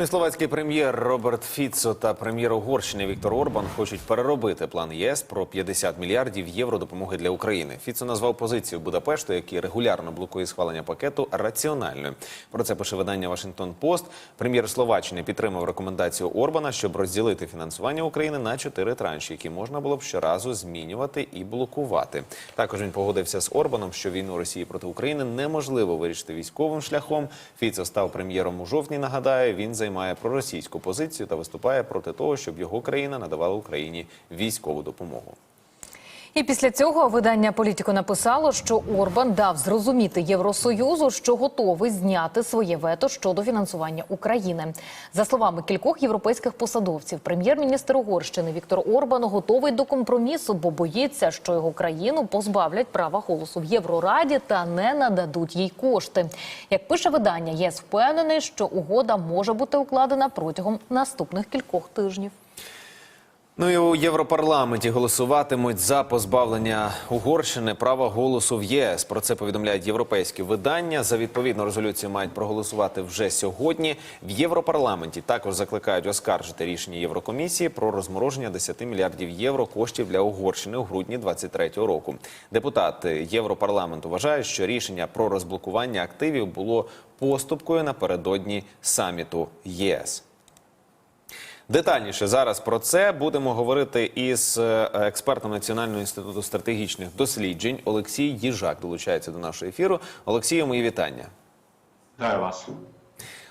Ну словацький прем'єр Роберт Фіцо та прем'єр Угорщини Віктор Орбан хочуть переробити план ЄС про 50 мільярдів євро допомоги для України. Фіцо назвав позицію Будапешту, який регулярно блокує схвалення пакету, раціональною. Про це пише видання Вашингтон Пост. Прем'єр Словаччини підтримав рекомендацію Орбана, щоб розділити фінансування України на чотири транші, які можна було б щоразу змінювати і блокувати. Також він погодився з Орбаном, що війну Росії проти України неможливо вирішити військовим шляхом. Фіцо став прем'єром у жовтні. Нагадаю, він займає проросійську позицію та виступає проти того, щоб його країна надавала Україні військову допомогу. І після цього видання Політіко написало, що Орбан дав зрозуміти Євросоюзу, що готовий зняти своє вето щодо фінансування України. За словами кількох європейських посадовців, прем'єр-міністр Угорщини Віктор Орбан готовий до компромісу, бо боїться, що його країну позбавлять права голосу в Єврораді та не нададуть їй кошти. Як пише видання, ЄС впевнений, що угода може бути укладена протягом наступних кількох тижнів. Ну і у Європарламенті голосуватимуть за позбавлення Угорщини права голосу в ЄС. Про це повідомляють європейські видання. За відповідну резолюцію мають проголосувати вже сьогодні. В Європарламенті також закликають оскаржити рішення Єврокомісії про розмороження 10 мільярдів євро коштів для Угорщини у грудні 2023 року. Депутати Європарламенту вважають, що рішення про розблокування активів було поступкою напередодні саміту ЄС. Детальніше зараз про це будемо говорити із е, експертом Національного інституту стратегічних досліджень Олексій Їжак долучається до нашого ефіру. Олексію, мої вітання. Вітаю вас.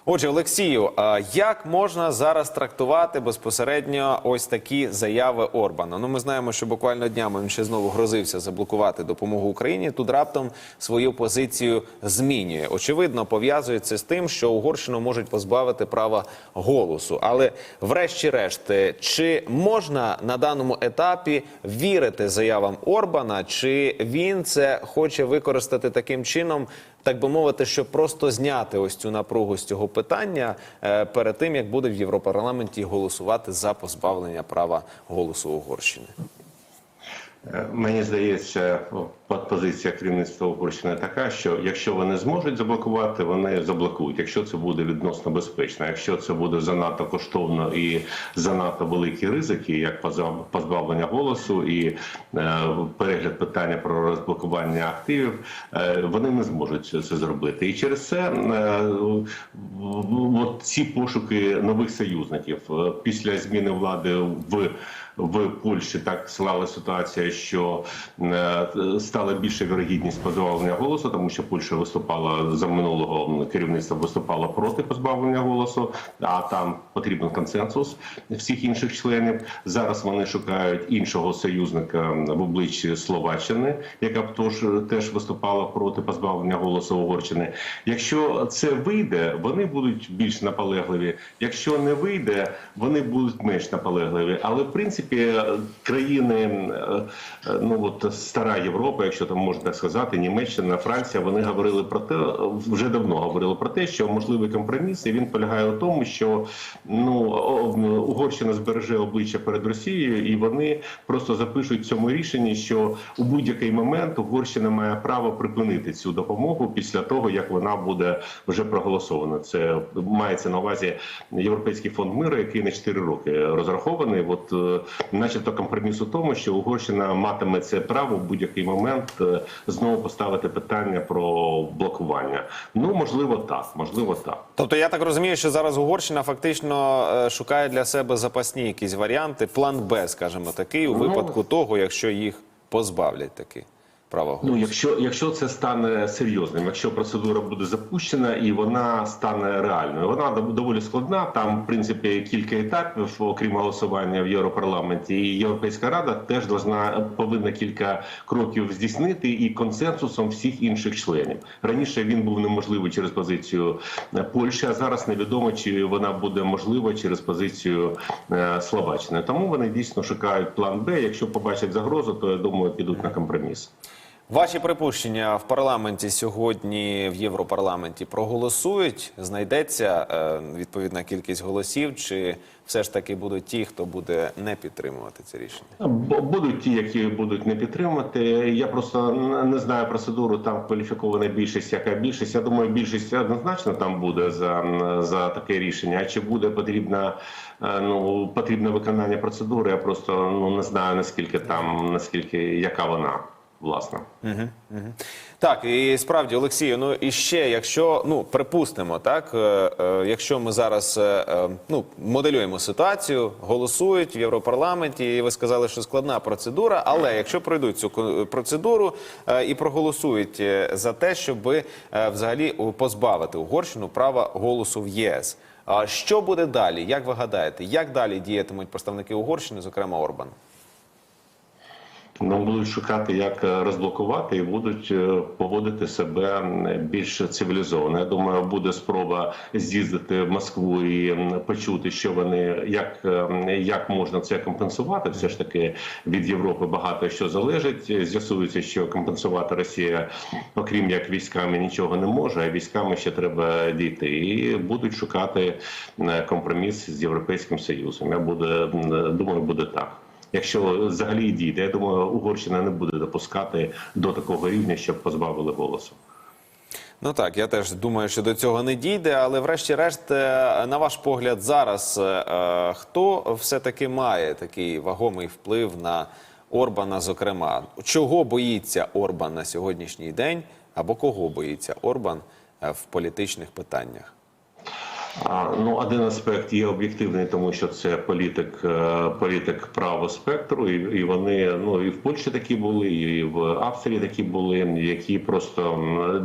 Отже, Олексію, як можна зараз трактувати безпосередньо ось такі заяви Орбана? Ну, ми знаємо, що буквально днями він ще знову грозився заблокувати допомогу Україні. Тут раптом свою позицію змінює. Очевидно, пов'язується з тим, що Угорщину можуть позбавити права голосу. Але, врешті-решт, чи можна на даному етапі вірити заявам Орбана, чи він це хоче використати таким чином? Так би мовити, щоб просто зняти ось цю напругу з цього питання е, перед тим, як буде в Європарламенті голосувати за позбавлення права голосу Угорщини. Е, Мені здається, позиція керівництва Угорщини така, що якщо вони зможуть заблокувати, вони заблокують. Якщо це буде відносно безпечно, якщо це буде занадто коштовно і занадто великі ризики, як позбавлення голосу і е, перегляд питання про розблокування активів, е, вони не зможуть це зробити. І через це ці пошуки нових союзників після зміни влади в в Польщі так склала ситуація, що е, стала більша вірогідність позбавлення голосу, тому що Польща виступала за минулого керівництва, виступала проти позбавлення голосу. А там потрібен консенсус всіх інших членів. Зараз вони шукають іншого союзника в обличчі Словаччини, яка б тож теж виступала проти позбавлення голосу Угорщини. Якщо це вийде, вони будуть більш наполегливі. Якщо не вийде, вони будуть менш наполегливі. Але в принципі країни, ну от стара Європа, якщо там можна так сказати, Німеччина, Франція, вони говорили про те, вже давно говорили про те, що можливий компроміс, і він полягає у тому, що ну Угорщина збереже обличчя перед Росією, і вони просто запишуть в цьому рішенні, що у будь-який момент Угорщина має право припинити цю допомогу після того, як вона буде вже проголосована. Це мається на увазі Європейський фонд миру, який на 4 роки розрахований. От начебто компроміс у тому, що Угорщина матиме це право в будь-який момент е, знову поставити питання про блокування. Ну можливо, так, можливо, так. Тобто, я так розумію, що зараз Угорщина фактично е, шукає для себе запасні якісь варіанти, план Б, скажімо, такий у Ну, випадку того, якщо їх позбавлять таки. Права голосу. Ну, якщо якщо це стане серйозним, якщо процедура буде запущена і вона стане реальною, вона доволі складна. Там, в принципі, кілька етапів, окрім голосування в Європарламенті, і Європейська рада теж должна повинна кілька кроків здійснити і консенсусом всіх інших членів. Раніше він був неможливий через позицію Польщі, а зараз невідомо чи вона буде можлива через позицію е, Словаччини. Тому вони дійсно шукають план Б. Якщо побачать загрозу, то я думаю, підуть на компроміс. Ваші припущення в парламенті сьогодні в Європарламенті проголосують? Знайдеться е, відповідна кількість голосів, чи все ж таки будуть ті, хто буде не підтримувати це рішення? Бо Будуть ті, які будуть не підтримати. Я просто не знаю процедуру. Там кваліфікована більшість. Яка більшість? Я думаю, більшість однозначно там буде за, за таке рішення. А чи буде потрібна е, ну потрібне виконання процедури? Я просто ну не знаю наскільки там, наскільки яка вона власна. Так, і справді, Олексію, ну і ще, якщо ну припустимо, так е, е, якщо ми зараз е, е, ну моделюємо ситуацію, голосують в Європарламенті, і ви сказали, що складна процедура, але якщо пройдуть цю ко- процедуру е, і проголосують е, за те, щоб е, взагалі позбавити Угорщину права голосу в ЄС. А що буде далі? Як ви гадаєте, як далі діятимуть представники Угорщини, зокрема Орбан? Ну, будуть шукати, як е, розблокувати, і будуть е, поводити себе більш цивілізовано. Я думаю, буде спроба з'їздити в Москву і почути, що вони як, е, як можна це компенсувати. Все ж таки від Європи багато що залежить. З'ясується, що компенсувати Росія, окрім як військами, нічого не може. А військами ще треба дійти. І будуть шукати компроміс з європейським союзом. Я буде думаю, буде так. Якщо взагалі дійде, я думаю, Угорщина не буде допускати до такого рівня, щоб позбавили голосу. Ну так, я теж думаю, що до цього не дійде, але врешті-решт, е, на ваш погляд, зараз е, е, хто все-таки має такий вагомий вплив на Орбана, зокрема, чого боїться Орбан на сьогоднішній день, або кого боїться Орбан в політичних питаннях? Ну, один аспект є об'єктивний, тому що це політик, е, політик правого спектру, і, і вони ну і в Польщі такі були, і в Австрії такі були, які просто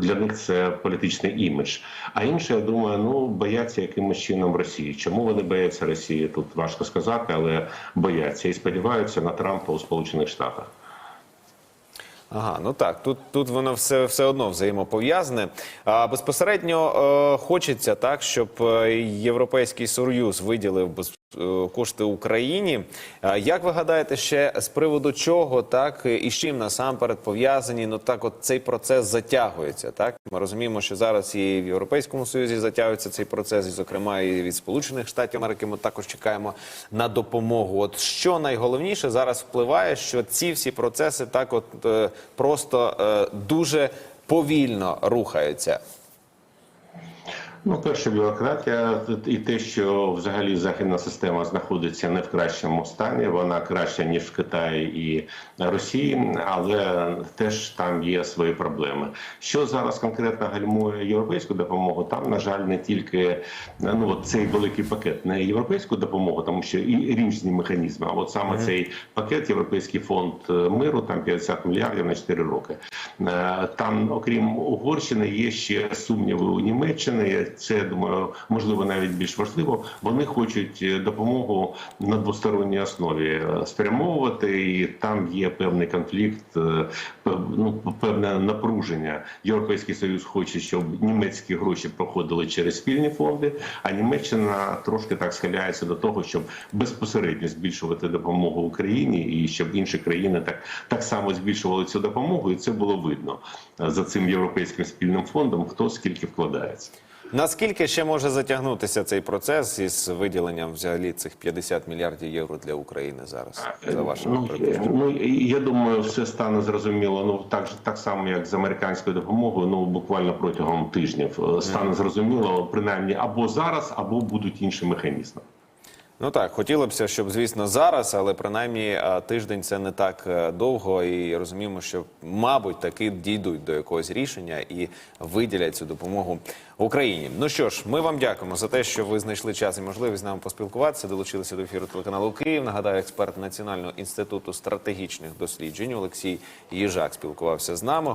для них це політичний імідж. А інше, я думаю, ну бояться якимось чином Росії. Чому вони бояться Росії? Тут важко сказати, але бояться і сподіваються на Трампа у Сполучених Штатах. Ага, ну так, тут, тут воно все, все одно взаємопов'язане. А безпосередньо е, хочеться так, щоб е, Європейський Союз виділив без, кошти Україні. А як ви гадаєте, ще з приводу чого так і з чим насамперед пов'язані? Ну так, от цей процес затягується. Так ми розуміємо, що зараз і в Європейському Союзі затягується цей процес, і зокрема і від Сполучених Штатів Америки. Ми також чекаємо на допомогу. От що найголовніше зараз впливає, що ці всі процеси так, от е, просто е, дуже повільно рухаються. Ну, перше, бюрократія і те, що взагалі західна система знаходиться не в кращому стані, вона краща ніж в Китаї і Росії, але теж там є свої проблеми. Що зараз конкретно гальмує європейську допомогу? Там, на жаль, не тільки ну от цей великий пакет не європейську допомогу, тому що і різні механізми. А от саме цей пакет, Європейський фонд миру, там 50 мільярдів на 4 роки. Е, Там, окрім Угорщини, є ще сумніви у Німеччини. Це думаю, можливо, навіть більш важливо. Вони хочуть е, допомогу на двосторонній основі е, спрямовувати, і там є певний конфлікт, е, ну, певне напруження. Європейський союз хоче, щоб німецькі гроші проходили через спільні фонди, а Німеччина трошки так схиляється до того, щоб безпосередньо збільшувати допомогу Україні і щоб інші країни так, так само збільшували цю допомогу, і це було видно за цим європейським спільним фондом, хто скільки вкладається. Наскільки ще може затягнутися цей процес із виділенням взагалі цих 50 мільярдів євро для України зараз? За вашими Ну, ну і я думаю, все стане зрозуміло. Ну так так само, як з американською допомогою. Ну буквально протягом тижнів е, стане зрозуміло, принаймні або зараз, або будуть інші механізми. Ну так, хотілося б, щоб, звісно, зараз, але принаймні тиждень це не так е, довго, і розуміємо, що, мабуть, таки дійдуть до якогось рішення і виділять цю допомогу Україні. Ну що ж, ми вам дякуємо за те, що ви знайшли час і можливість з нами поспілкуватися. Долучилися до ефіру телеканалу Київ. Нагадаю, експерт Національного інституту стратегічних досліджень Олексій Їжак спілкувався з нами.